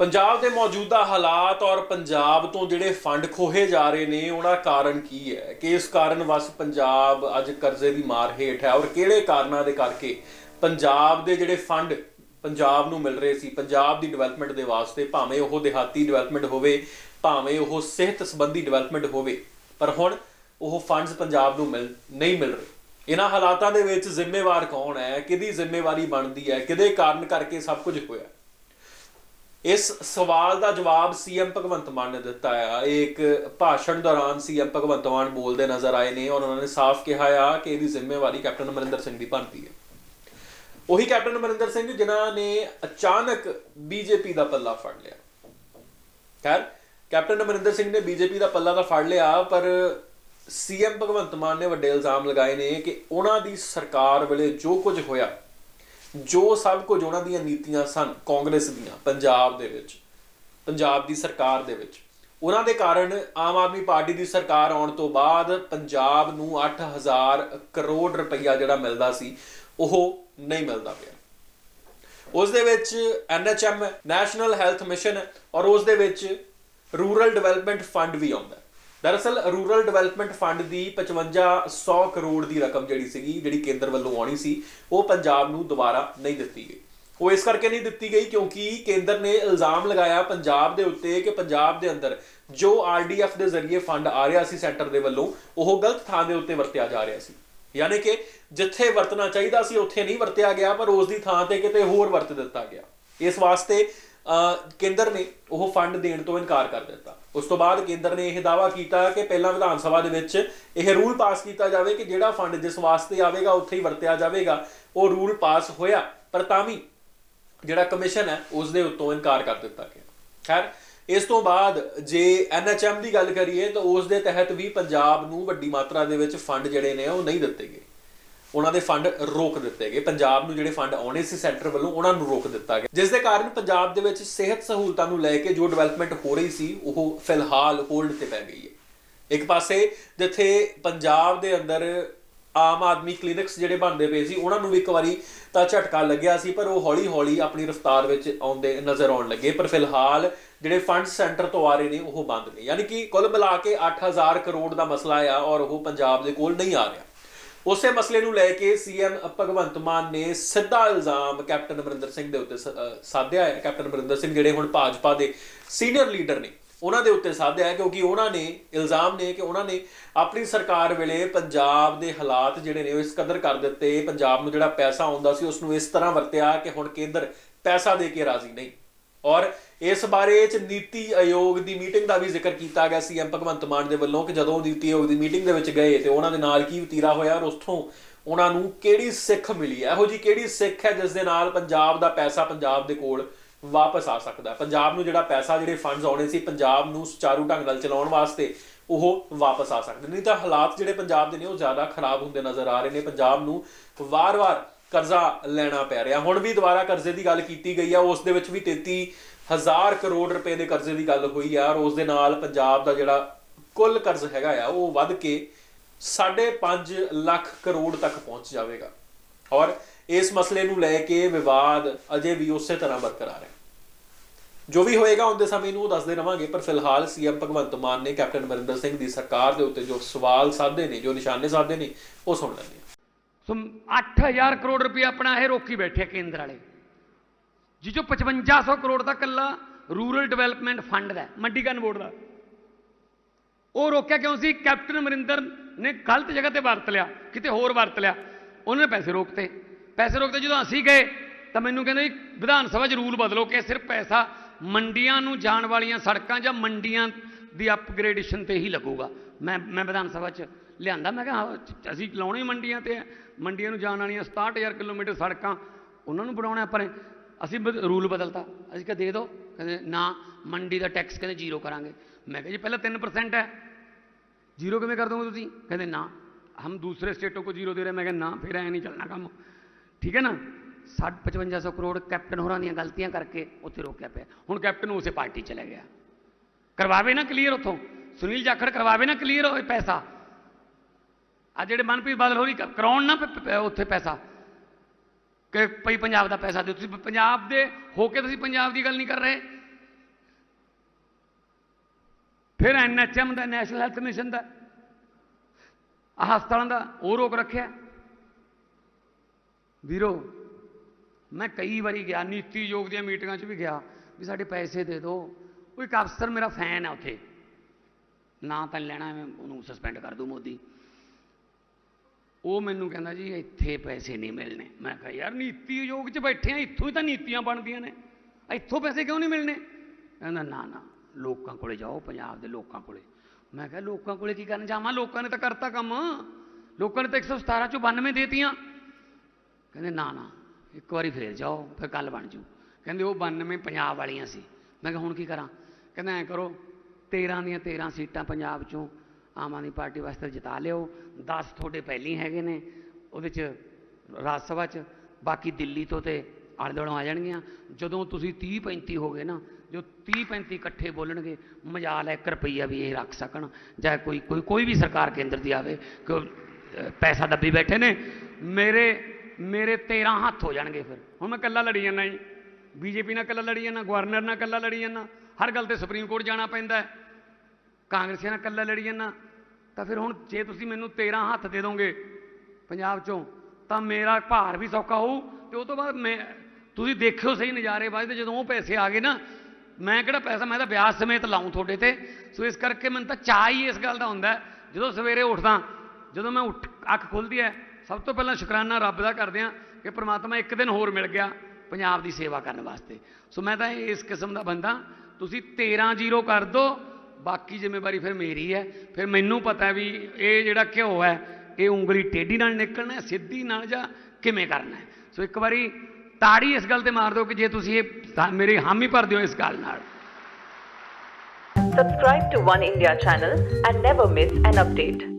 ਪੰਜਾਬ ਦੇ ਮੌਜੂਦਾ ਹਾਲਾਤ ਔਰ ਪੰਜਾਬ ਤੋਂ ਜਿਹੜੇ ਫੰਡ ਖੋਹੇ ਜਾ ਰਹੇ ਨੇ, ਉਹਨਾਂ ਕਾਰਨ ਕੀ ਹੈ? ਕਿ ਇਸ ਕਾਰਨ ਵਸ ਪੰਜਾਬ ਅੱਜ ਕਰਜ਼ੇ ਦੀ ਮਾਰ ਹੇਠ ਹੈ ਔਰ ਕਿਹੜੇ ਕਾਰਨਾਂ ਦੇ ਕਰਕੇ ਪੰਜਾਬ ਦੇ ਜਿਹੜੇ ਫੰਡ ਪੰਜਾਬ ਨੂੰ ਮਿਲ ਰਹੇ ਸੀ, ਪੰਜਾਬ ਦੀ ਡਿਵੈਲਪਮੈਂਟ ਦੇ ਵਾਸਤੇ ਭਾਵੇਂ ਉਹ ਦਿਹਾਤੀ ਡਿਵੈਲਪਮੈਂਟ ਹੋਵੇ, ਭਾਵੇਂ ਉਹ ਸਿਹਤ ਸੰਬੰਧੀ ਡਿਵੈਲਪਮੈਂਟ ਹੋਵੇ, ਪਰ ਹੁਣ ਉਹ ਫੰਡਸ ਪੰਜਾਬ ਨੂੰ ਮਿਲ, ਨਹੀਂ ਮਿਲ ਰਹੇ। ਇਹਨਾਂ ਹਾਲਾਤਾਂ ਦੇ ਵਿੱਚ ਜ਼ਿੰਮੇਵਾਰ ਕੌਣ ਹੈ? ਕਿਹਦੀ ਜ਼ਿੰਮੇਵਾਰੀ ਬਣਦੀ ਹੈ? ਕਿਹਦੇ ਕਾਰਨ ਕਰਕੇ ਸਭ ਕੁਝ ਹੋਇਆ? ਇਸ ਸਵਾਲ ਦਾ ਜਵਾਬ ਸੀਐਮ ਭਗਵੰਤ ਮਾਨ ਨੇ ਦਿੱਤਾ ਆ। ਇਹ ਇੱਕ ਭਾਸ਼ਣ ਦੌਰਾਨ ਸੀਐਮ ਭਗਵੰਤ ਮਾਨ ਬੋਲਦੇ ਨਜ਼ਰ ਆਏ ਨੇ ਔਰ ਉਹਨਾਂ ਨੇ ਸਾਫ਼ ਕਿਹਾ ਆ ਕਿ ਇਹਦੀ ਜ਼ਿੰਮੇਵਾਰੀ ਕੈਪਟਨ ਅਮਰਿੰਦਰ ਸਿੰਘ ਦੀ ਬਣਦੀ ਹੈ। ਉਹੀ ਕੈਪਟਨ ਅਮਰਿੰਦਰ ਸਿੰਘ ਜਿਨ੍ਹਾਂ ਨੇ ਅਚਾਨਕ ਬੀਜੇਪੀ ਦਾ ਪੱਲਾ ਫੜ ਲਿਆ। ਖੈਰ, ਕੈਪਟਨ ਅਮਰਿੰਦਰ ਸਿੰਘ ਨੇ ਬੀਜੇਪੀ ਦਾ ਪੱਲਾ ਤਾਂ ਫੜ ਲਿਆ, ਪਰ ਸੀਐਮ ਭਗਵੰਤ ਮਾਨ ਨੇ ਵੱਡੇ ਇਲਜ਼ਾਮ ਲਗਾਏ ਨੇ ਕਿ ਉਹਨਾਂ ਦੀ ਸਰਕਾਰ ਵੇਲੇ ਜੋ ਕੁਝ ਹੋਇਆ ਜੋ ਸਭ ਕੁਝ ਉਹਨਾਂ ਦੀਆਂ ਨੀਤੀਆਂ ਸਨ, ਕਾਂਗਰਸ ਦੀਆਂ, ਪੰਜਾਬ ਦੇ ਵਿੱਚ, ਪੰਜਾਬ ਦੀ ਸਰਕਾਰ ਦੇ ਵਿੱਚ। ਉਹਨਾਂ ਦੇ ਕਾਰਨ ਆਮ ਆਦਮੀ ਪਾਰਟੀ ਦੀ ਸਰਕਾਰ ਆਉਣ ਤੋਂ ਬਾਅਦ ਪੰਜਾਬ ਨੂੰ 8000 ਕਰੋੜ ਰੁਪਈਆ ਜਿਹੜਾ ਮਿਲਦਾ ਸੀ, ਉਹ ਨਹੀਂ ਮਿਲਦਾ ਪਿਆ। ਉਸ ਦੇ ਵਿੱਚ ਐਨਐਚਐਮ ਨੈਸ਼ਨਲ ਹੈਲਥ ਮਿਸ਼ਨ ਔਰ ਉਸ ਦੇ ਵਿੱਚ ਰੂਰਲ ਡਿਵੈਲਪਮੈਂਟ ਫੰਡ ਵੀ ਆਉਂਦਾ। ਦਰਅਸਲ ਰੂਰਲ ਡਿਵੈਲਪਮੈਂਟ ਫੰਡ ਦੀ 5500 ਕਰੋੜ ਦੀ ਰਕਮ ਜਿਹੜੀ ਸੀਗੀ, ਜਿਹੜੀ ਕੇਂਦਰ ਵੱਲੋਂ ਆਉਣੀ ਸੀ, ਉਹ ਪੰਜਾਬ ਨੂੰ ਦੁਬਾਰਾ ਨਹੀਂ ਦਿੱਤੀ ਗਈ। ਉਹ ਇਸ ਕਰਕੇ ਨਹੀਂ ਦਿੱਤੀ ਗਈ ਕਿਉਂਕਿ ਕੇਂਦਰ ਨੇ ਇਲਜ਼ਾਮ ਲਗਾਇਆ ਪੰਜਾਬ ਦੇ ਉੱਤੇ ਕਿ ਪੰਜਾਬ ਦੇ ਅੰਦਰ ਜੋ ਆਰਡੀਐਫ ਦੇ ਜ਼ਰੀਏ ਫੰਡ ਆ ਰਿਹਾ ਸੀ ਸੈਂਟਰ ਦੇ ਵੱਲੋਂ, ਉਹ ਗਲਤ ਥਾਂ ਦੇ ਉੱਤੇ ਵਰਤਿਆ ਜਾ ਰਿਹਾ ਸੀ। ਯਾਨੀ ਕਿ ਜਿੱਥੇ ਵਰਤਣਾ ਚਾਹੀਦਾ ਸੀ, ਉੱਥੇ ਨਹੀਂ ਵਰਤਿਆ ਗਿਆ, ਪਰ ਉਸ ਦੀ ਥਾਂ ਤੇ ਕਿਤੇ ਹੋਰ ਵਰਤ ਦਿੱਤਾ ਗਿਆ। ਇਸ ਵਾਸਤੇ ਕੇਂਦਰ ਨੇ ਉਹ ਫੰਡ ਦੇਣ ਤੋਂ ਇਨਕਾਰ ਕਰ ਦਿੱਤਾ। ਉਸ ਤੋਂ ਬਾਅਦ ਕੇਂਦਰ ਨੇ ਇਹ ਦਾਅਵਾ ਕੀਤਾ ਕਿ ਪਹਿਲਾਂ ਵਿਧਾਨ ਸਭਾ ਦੇ ਵਿੱਚ ਇਹ ਰੂਲ ਪਾਸ ਕੀਤਾ ਜਾਵੇ ਕਿ ਜਿਹੜਾ ਫੰਡ ਜਿਸ ਵਾਸਤੇ ਆਵੇਗਾ, ਉੱਥੇ ਹੀ ਵਰਤਿਆ ਜਾਵੇਗਾ, ਉਹ ਰੂਲ ਪਾਸ ਹੋਇਆ। ਪਰ ਤਾਂ ਵੀ ਜਿਹੜਾ ਕਮਿਸ਼ਨ ਹੈ ਉਸ ਦੇ ਉੱਤੋਂ ਇਨਕਾਰ ਕਰ ਦਿੱਤਾ ਗਿਆ। ਖੈਰ, ਇਸ ਤੋਂ ਬਾਅਦ ਜੇ ਐਨਐਚਐਮ ਦੀ ਗੱਲ ਕਰੀਏ ਤਾਂ ਉਸ ਦੇ ਤਹਿਤ ਵੀ ਪੰਜਾਬ ਨੂੰ ਵੱਡੀ ਮਾਤਰਾ ਦੇ ਵਿੱਚ ਫੰਡ ਜਿਹੜੇ ਨੇ ਉਹ ਨਹੀਂ ਦਿੱਤੇ ਗਏ। ਉਹਨਾਂ ਦੇ ਫੰਡ ਰੋਕ ਦਿੱਤੇ ਗਏ। ਪੰਜਾਬ ਨੂੰ ਜਿਹੜੇ ਫੰਡ ਆਉਣੇ ਸੀ ਸੈਂਟਰ ਵੱਲੋਂ, ਉਹਨਾਂ ਨੂੰ ਰੋਕ ਦਿੱਤਾ ਗਿਆ। ਜਿਸ ਦੇ ਕਾਰਨ ਪੰਜਾਬ ਦੇ ਵਿੱਚ ਸਿਹਤ ਸਹੂਲਤਾਂ ਨੂੰ ਲੈ ਕੇ ਜੋ ਡਿਵੈਲਪਮੈਂਟ ਹੋ ਰਹੀ ਸੀ, ਉਹ ਫਿਲਹਾਲ ਹੋਲਡ ਤੇ ਪੈ ਗਈ ਹੈ। ਇੱਕ ਪਾਸੇ ਜਿੱਥੇ ਪੰਜਾਬ ਦੇ ਅੰਦਰ ਆਮ ਆਦਮੀ ਕਲੀਨਿਕਸ ਜਿਹੜੇ ਬਣਦੇ ਪਏ ਸੀ, ਉਹਨਾਂ ਨੂੰ ਵੀ ਇੱਕ ਵਾਰੀ ਤਾਂ ਝਟਕਾ ਲੱਗਿਆ ਸੀ, ਪਰ ਉਹ ਹੌਲੀ-ਹੌਲੀ ਆਪਣੀ ਰਫ਼ਤਾਰ ਵਿੱਚ ਆਉਂਦੇ ਨਜ਼ਰ ਆਉਣ ਲੱਗੇ। ਪਰ ਫਿਲਹਾਲ ਜਿਹੜੇ ਫੰਡ ਸੈਂਟਰ ਤੋਂ ਆ ਰਹੇ ਨੇ, ਉਹ ਬੰਦ ਨੇ। ਯਾਨੀ ਕਿ ਕੁੱਲ ਮਿਲਾ ਕੇ 8000 ਕਰੋੜ ਦਾ ਮਸਲਾ ਆ ਔਰ ਉਹ ਪੰਜਾਬ ਦੇ ਕੋਲ ਨਹੀਂ ਆ ਰਿਹਾ। ਉਸੇ ਮਸਲੇ ਨੂੰ ਲੈ ਕੇ ਸੀਐਮ ਭਗਵੰਤ ਮਾਨ ਨੇ ਸਿੱਧਾ ਇਲਜ਼ਾਮ ਕੈਪਟਨ ਅਮਰਿੰਦਰ ਸਿੰਘ ਦੇ ਉੱਤੇ ਸ- ਸਾਧਿਆ ਹੈ। ਕੈਪਟਨ ਅਮਰਿੰਦਰ ਸਿੰਘ ਜਿਹੜੇ ਹੁਣ ਭਾਜਪਾ ਦੇ ਸੀਨੀਅਰ ਲੀਡਰ ਨੇ, ਉਹਨਾਂ ਦੇ ਉੱਤੇ ਸਾਧਿਆ ਹੈ ਕਿਉਂਕਿ ਉਹਨਾਂ ਨੇ ਇਲਜ਼ਾਮ ਨੇ ਕਿ ਉਹਨਾਂ ਨੇ ਆਪਣੀ ਸਰਕਾਰ ਵੇਲੇ ਪੰਜਾਬ ਦੇ ਹਾਲਾਤ ਜਿਹੜੇ ਨੇ ਉਹ ਇਸ ਕਦਰ ਕਰ ਦਿੱਤੇ। ਪੰਜਾਬ ਨੂੰ ਜਿਹੜਾ ਪੈਸਾ ਆਉਂਦਾ ਸੀ ਉਸ ਨੂੰ ਇਸ ਤਰ੍ਹਾਂ ਵਰਤਿਆ ਕਿ ਹੁਣ ਕੇਂਦਰ ਪੈਸਾ ਦੇ ਕੇ ਰਾਜ਼ੀ ਨਹੀਂ। ਔਰ ਇਸ ਬਾਰੇ ਚ ਨੀਤੀ ਆਯੋਗ ਦੀ ਮੀਟਿੰਗ ਦਾ ਵੀ ਜ਼ਿਕਰ ਕੀਤਾ ਗਿਆ ਸੀ ਐਮ ਭਗਵੰਤ ਮਾਨ ਦੇ ਵੱਲੋਂ ਕਿ ਜਦੋਂ ਨੀਤੀ ਆਯੋਗ ਦੀ ਮੀਟਿੰਗ ਦੇ ਵਿੱਚ ਗਏ ਤੇ ਉਹਨਾਂ ਦੇ ਨਾਲ ਕੀ ਵਤੀਰਾ ਹੋਇਆ ਔਰ ਉੱਥੋਂ ਉਹਨਾਂ ਨੂੰ ਕਿਹੜੀ ਸਿੱਖ ਮਿਲੀ ਇਹੋ ਜੀ ਕਿਹੜੀ ਸਿੱਖ ਹੈ ਜਿਸ ਦੇ ਨਾਲ ਪੰਜਾਬ ਦਾ ਪੈਸਾ ਪੰਜਾਬ ਦੇ ਕੋਲ ਵਾਪਸ ਆ ਸਕਦਾ ਪੰਜਾਬ ਨੂੰ ਜਿਹੜਾ ਪੈਸਾ, ਜਿਹੜੇ ਫੰਡਸ ਆਉਣੇ ਸੀ, ਪੰਜਾਬ ਨੂੰ ਸੁਚਾਰੂ ਢੰਗ ਨਾਲ ਚਲਾਉਣ ਵਾਸਤੇ ਉਹ ਵਾਪਸ ਆ ਸਕਦੇ ਨਹੀਂ ਤਾਂ ਹਾਲਾਤ ਜਿਹੜੇ ਪੰਜਾਬ ਦੇ ਨੇ ਉਹ ਜ਼ਿਆਦਾ ਖਰਾਬ ਹੁੰਦੇ ਨਜ਼ਰ ਆ ਰਹੇ ਨੇ। ਪੰਜਾਬ ਨੂੰ ਵਾਰ-ਵਾਰ ਕਰਜ਼ਾ ਲੈਣਾ ਪੈ ਰਿਹਾ। ਹੁਣ ਵੀ ਦੁਬਾਰਾ ਕਰਜ਼ੇ ਦੀ ਗੱਲ ਕੀਤੀ ਗਈ ਆ, ਉਸ ਦੇ ਵਿੱਚ ਵੀ 33000 ਕਰੋੜ ਰੁਪਏ ਦੇ ਕਰਜ਼ੇ ਦੀ ਗੱਲ ਹੋਈ ਆ ਔਰ ਉਸ ਦੇ ਨਾਲ ਪੰਜਾਬ ਦਾ ਜਿਹੜਾ ਕੁੱਲ ਕਰਜ਼ ਹੈਗਾ ਆ, ਉਹ ਵੱਧ ਕੇ 5.5 ਲੱਖ ਕਰੋੜ ਤੱਕ ਪਹੁੰਚ ਜਾਵੇਗਾ। ਔਰ ਇਸ ਮਸਲੇ ਨੂੰ ਲੈ ਕੇ ਵਿਵਾਦ ਅਜੇ ਵੀ ਉਸੇ ਤਰ੍ਹਾਂ ਬਰਕਰਾਰ ਹੈ। ਜੋ ਵੀ ਹੋਏਗਾ ਉਹਦੇ ਸਮੇਂ ਨੂੰ ਦੱਸਦੇ ਰਵਾਂਗੇ, ਪਰ ਫਿਲਹਾਲ ਸੀਐਮ ਭਗਵੰਤ ਮਾਨ ਨੇ ਕੈਪਟਨ ਅਮਰਿੰਦਰ ਸਿੰਘ ਦੀ ਸਰਕਾਰ ਦੇ ਉੱਤੇ ਜੋ ਸਵਾਲ ਸਾਧੇ ਨੇ, ਜੋ ਨਿਸ਼ਾਨੇ ਸਾਧੇ ਨੇ, ਉਹ ਸੁਣ ਲੈਂਦੇ ਸੋ 8000 ਕਰੋੜ ਰੁਪਏ ਆਪਣਾ ਇਹ ਰੋਕੀ ਬੈਠੇ ਕੇਂਦਰ ਵਾਲੇ। ਜਿਹ ਚੋਂ 5500 ਕਰੋੜ ਦਾ ਕੱਲਾ ਰੂਰਲ ਡਿਵੈਲਪਮੈਂਟ ਫੰਡ ਦਾ ਹੈ, ਮੰਡੀਕਰਨ ਬੋਰਡ ਦਾ। ਉਹ ਰੋਕਿਆ ਕਿਉਂ ਸੀ? ਕੈਪਟਨ ਅਮਰਿੰਦਰ ਨੇ ਗਲਤ ਜਗ੍ਹਾ ਤੇ ਵਰਤ ਲਿਆ ਕਿਤੇ ਹੋਰ ਵਰਤ ਲਿਆ। ਉਹਨੇ ਪੈਸੇ ਰੋਕਤੇ। ਪੈਸੇ ਰੋਕਦੇ ਜਦੋਂ ਅਸੀਂ ਗਏ ਤਾਂ ਮੈਨੂੰ ਕਹਿੰਦੇ ਜੀ ਵਿਧਾਨ ਸਭਾ 'ਚ ਰੂਲ ਬਦਲੋ ਕਿ ਸਿਰਫ ਪੈਸਾ ਮੰਡੀਆਂ ਨੂੰ ਜਾਣ ਵਾਲੀਆਂ ਸੜਕਾਂ ਜਾਂ ਮੰਡੀਆਂ ਦੀ ਅਪਗ੍ਰੇਡੇਸ਼ਨ ਤੇ ਹੀ ਲੱਗੂਗਾ। ਮੈਂ ਮੈਂ ਵਿਧਾਨ ਸਭਾ 'ਚ ਲਿਆਂਦਾ ਮੈਂ ਕਿਹਾ ਅਸੀਂ ਲਾਉਣੇ ਮੰਡੀਆਂ ਤੇ ਮੰਡੀਆਂ ਨੂੰ ਜਾਣ ਵਾਲੀਆਂ 67000 ਕਿਲੋਮੀਟਰ ਸੜਕਾਂ, ਉਹਨਾਂ ਨੂੰ ਬਣਾਉਣਾ ਆਪਾਂ ਨੇ। ਅਸੀਂ ਬ- ਰੂਲ ਬਦਲਤਾ। ਅਸੀਂ ਕਿਹਾ, ਦੇ ਦਿਓ ਕਹਿੰਦੇ, ਨਾ, ਮੰਡੀ ਦਾ ਟੈਕਸ ਕਹਿੰਦੇ ਜ਼ੀਰੋ ਕਰਾਂਗੇ। ਮੈਂ ਕਿਹਾ, ਜੀ, ਪਹਿਲਾਂ 3% ਹੈ। ਜ਼ੀਰੋ ਕਿਵੇਂ ਕਰ ਦੋਗੇ ਤੁਸੀਂ? ਕਹਿੰਦੇ, ਨਾ। ਹਮ ਦੂਸਰੇ ਸਟੇਟੋਂ ਕੋ ਜ਼ੀਰੋ ਦੇ ਰਹੇ। ਮੈਂ ਕਿਹਾ, ਨਾ, ਫਿਰ ਐ ਨਹੀਂ ਚੱਲਣਾ ਕੰਮ। ਠੀਕ ਹੈ ਨਾ? 5500 ਕਰੋੜ ਕੈਪਟਨ ਹੋਰਾਂ ਦੀਆਂ ਗਲਤੀਆਂ ਕਰਕੇ ਉੱਥੇ ਰੋਕਿਆ ਪਿਆ। ਹੁਣ ਕੈਪਟਨ ਉਸੇ ਪਾਰਟੀ ਚਲਾ ਗਿਆ। ਕਰਵਾਵੇ ਨਾ ਕਲੀਅਰ ਉੱਥੋਂ। ਸੁਨੀਲ ਜਾਖੜ ਕਰਵਾਵੇ ਨਾ ਕਲੀਅਰ ਹੋਏ ਪੈਸਾ। ਆ ਜਿਹੜੇ ਮਨਪ੍ਰੀਤ ਬਾਦਲ ਹੋਰੀ ਕ- ਕਰਾਉਣ ਨਾ ਪ- ਉੱਥੇ ਪੈਸਾ। ਕਿ ਭਈ ਪੰਜਾਬ ਦਾ ਪੈਸਾ ਦਿਓ। ਤੁਸੀਂ ਪੰਜਾਬ ਦੇ ਹੋ ਕੇ ਤੁਸੀਂ ਪੰਜਾਬ ਦੀ ਗੱਲ ਨਹੀਂ ਕਰ ਰਹੇ। ਫਿਰ ਐਨਐਚਐਮ ਦਾ, ਨੈਸ਼ਨਲ ਹੈਲਥ ਮਿਸ਼ਨ ਦਾ, ਆਹ ਹਸਪਤਾਲਾਂ ਦਾ, ਉਹ ਰੋਕ ਰੱਖਿਆ। ਵੀਰੋ, ਮੈਂ ਕਈ ਵਾਰੀ ਗਿਆ ਨੀਤੀ ਯੋਗ ਦੀਆਂ ਮੀਟਿੰਗਾਂ 'ਚ ਵੀ ਗਿਆ, ਵੀ ਸਾਡੇ ਪੈਸੇ ਦੇ ਦਿਓ। ਉਹ ਇੱਕ ਅਫਸਰ ਮੇਰਾ ਫੈਨ ਆ ਉੱਥੇ। ਨਾ ਤਾਂ ਲੈਣਾ ਮੈਂ ਉਹਨੂੰ ਸਸਪੈਂਡ ਕਰ ਦੂੰ ਮੋਦੀ। ਉਹ ਮੈਨੂੰ ਕਹਿੰਦਾ ਜੀ, ਇੱਥੇ ਪੈਸੇ ਨਹੀਂ ਮਿਲਣੇ। ਮੈਂ ਕਿਹਾ, ਯਾਰ ਨੀਤੀ ਆਯੋਗ 'ਚ ਬੈਠੇ ਆ, ਇੱਥੋਂ ਹੀ ਤਾਂ ਨੀਤੀਆਂ ਬਣਦੀਆਂ ਨੇ। ਇੱਥੋਂ ਪੈਸੇ ਕਿਉਂ ਨਹੀਂ ਮਿਲਣੇ? ਕਹਿੰਦਾ, ਨਾ ਨਾ, ਲੋਕਾਂ ਕੋਲੇ ਜਾਓ, ਪੰਜਾਬ ਦੇ ਲੋਕਾਂ ਕੋਲੇ। ਮੈਂ ਕਿਹਾ, ਲੋਕਾਂ ਕੋਲੇ ਕੀ ਕਰਨ ਜਾਵਾਂ? ਲੋਕਾਂ ਨੇ ਤਾਂ ਕਰਤਾ ਕੰਮ। ਲੋਕਾਂ ਨੇ ਤਾਂ 117 ਚੋਂ 92 ਦੇਤੀਆਂ। ਕਹਿੰਦੇ, ਨਾ ਨਾ, ਇੱਕ ਵਾਰੀ ਫੇਰ ਜਾਓ, ਫਿਰ ਕੱਲ ਬਣ ਜੂ। ਕਹਿੰਦੇ, ਉਹ 92 ਪੰਜਾਬ ਵਾਲੀਆਂ ਸੀ। ਮੈਂ ਕਿਹਾ, ਹੁਣ ਕੀ ਕਰਾਂ? ਕਹਿੰਦਾ, ਐ ਕਰੋ 13 ਦੀਆਂ 13 ਸੀਟਾਂ ਪੰਜਾਬ ਚੋਂ ਆਮ ਆਦਮੀ ਪਾਰਟੀ ਵਾਸਤੇ ਜਿਤਾ ਲਿਓ। 10 ਤੁਹਾਡੇ ਪਹਿਲੀ ਹੈਗੇ ਨੇ। ਉਹਦੇ ਚ ਰਾਜ ਸਭਾ ਚ। ਬਾਕੀ ਦਿੱਲੀ ਤੋਂ ਤੇ ਆਲੇ ਦੁਆਲੇ ਆ ਜਾਣਗੀਆਂ। ਜਦੋਂ ਤੁਸੀਂ 30 35 ਹੋ ਗਏ ਨਾ ਜੋ 30 35 ਇਕੱਠੇ ਬੋਲਣਗੇ ਮਜਾਲ ਹੈ 1 ਰੁਪਈਆ ਵੀ ਇਹ ਰੱਖ ਸਕਣ। ਜਾਂ ਕੋਈ ਕੋਈ ਕੋਈ ਵੀ ਸਰਕਾਰ ਕੇਂਦਰ ਦੀ ਆਵੇ ਕਿ ਉਹ, ਪੈਸਾ ਦੱਬੀ ਬੈਠੇ ਨੇ ਮੇਰੇ ਮੇਰੇ 13 ਹੱਥ ਹੋ ਜਾਣਗੇ ਫਿਰ। ਹੁਣ ਮੈਂ ਇਕੱਲਾ ਲੜੀ ਜਾਂਦਾ ਜੀ। ਬੀਜੇਪੀ ਨਾਲ ਇਕੱਲਾ ਲੜੀ ਜਾਂਦਾ ਗਵਰਨਰ ਨਾਲ ਇਕੱਲਾ ਲੜੀ ਜਾਂਦਾ। ਹਰ ਗੱਲ ਤੇ ਸੁਪਰੀਮ ਕੋਰਟ ਜਾਣਾ ਪੈਂਦਾ ਹੈ। ਕਾਂਗਰਸੀਆਂ ਨਾਲ ਇਕੱਲਾ ਲੜੀ ਜਾਂਦਾ, ਤਾਂ ਫਿਰ ਹੁਣ ਜੇ ਤੁਸੀਂ ਮੈਨੂੰ 13 ਹੱਥ ਦੇ ਦੋਗੇ ਪੰਜਾਬ ਚੋਂ, ਤਾਂ ਮੇਰਾ ਭਾਰ ਵੀ ਸੌਖਾ ਹੋਊ ਤੇ ਉਹ ਤੋਂ ਬਾਅਦ ਮੈਂ, ਤੁਸੀਂ ਦੇਖਿਓ ਸਹੀ ਨਜ਼ਾਰੇ ਬਾਅਦ ਤੇ ਜਦੋਂ ਉਹ ਪੈਸੇ ਆ ਗਏ ਨਾ, ਮੈਂ ਕਿਹੜਾ ਪੈਸਾ, ਮੈਂ ਤਾਂ ਵਿਆਜ ਸਮੇਤ ਲਾਉਂ ਤੁਹਾਡੇ ਤੇ। ਸੋ ਇਸ ਕਰਕੇ ਮੈਨੂੰ ਤਾਂ ਚਾਹ ਹੀ ਇਸ ਗੱਲ ਦਾ ਹੁੰਦਾ ਜਦੋਂ ਸਵੇਰੇ ਉੱਠਦਾ, ਜਦੋਂ ਮੈਂ ਉੱਠ, ਅੱਖ ਖੁੱਲਦੀ ਹੈ, ਸਭ ਤੋਂ ਪਹਿਲਾਂ ਸ਼ੁਕਰਾਨਾ ਰੱਬ ਦਾ ਕਰਦੇ ਹਾਂ ਕਿ ਪ੍ਰਮਾਤਮਾ ਇੱਕ ਦਿਨ ਹੋਰ ਮਿਲ ਗਿਆ ਪੰਜਾਬ ਦੀ ਸੇਵਾ ਕਰਨ ਵਾਸਤੇ। ਸੋ ਮੈਂ ਤਾਂ ਇਸ ਕਿਸਮ ਦਾ ਬੰਦਾ, ਤੁਸੀਂ 13 ਜ਼ੀਰੋ ਕਰ ਦਿਓ ਬਾਕੀ ਜ਼ਿੰਮੇਵਾਰੀ ਫਿਰ ਮੇਰੀ ਹੈ। ਫਿਰ ਮੈਨੂੰ ਪਤਾ ਵੀ ਇਹ ਜਿਹੜਾ ਘਿਓ ਹੈ, ਇਹ ਉਂਗਲੀ ਟੇਢੀ ਨਾਲ ਨਿਕਲਣਾ ਸਿੱਧੀ ਨਾਲ ਜਾਂ ਕਿਵੇਂ ਕਰਨਾ ਸੋ ਇੱਕ ਵਾਰੀ ਤਾੜੀ ਇਸ ਗੱਲ ਤੇ ਮਾਰ ਦਿਓ ਕਿ ਜੇ ਤੁਸੀਂ ਇਹ ਮੇਰੀ ਹਾਮੀ ਭਰ ਦਿਓ ਇਸ ਗੱਲ ਨਾਲ। Subscribe to One India channel and never miss an update.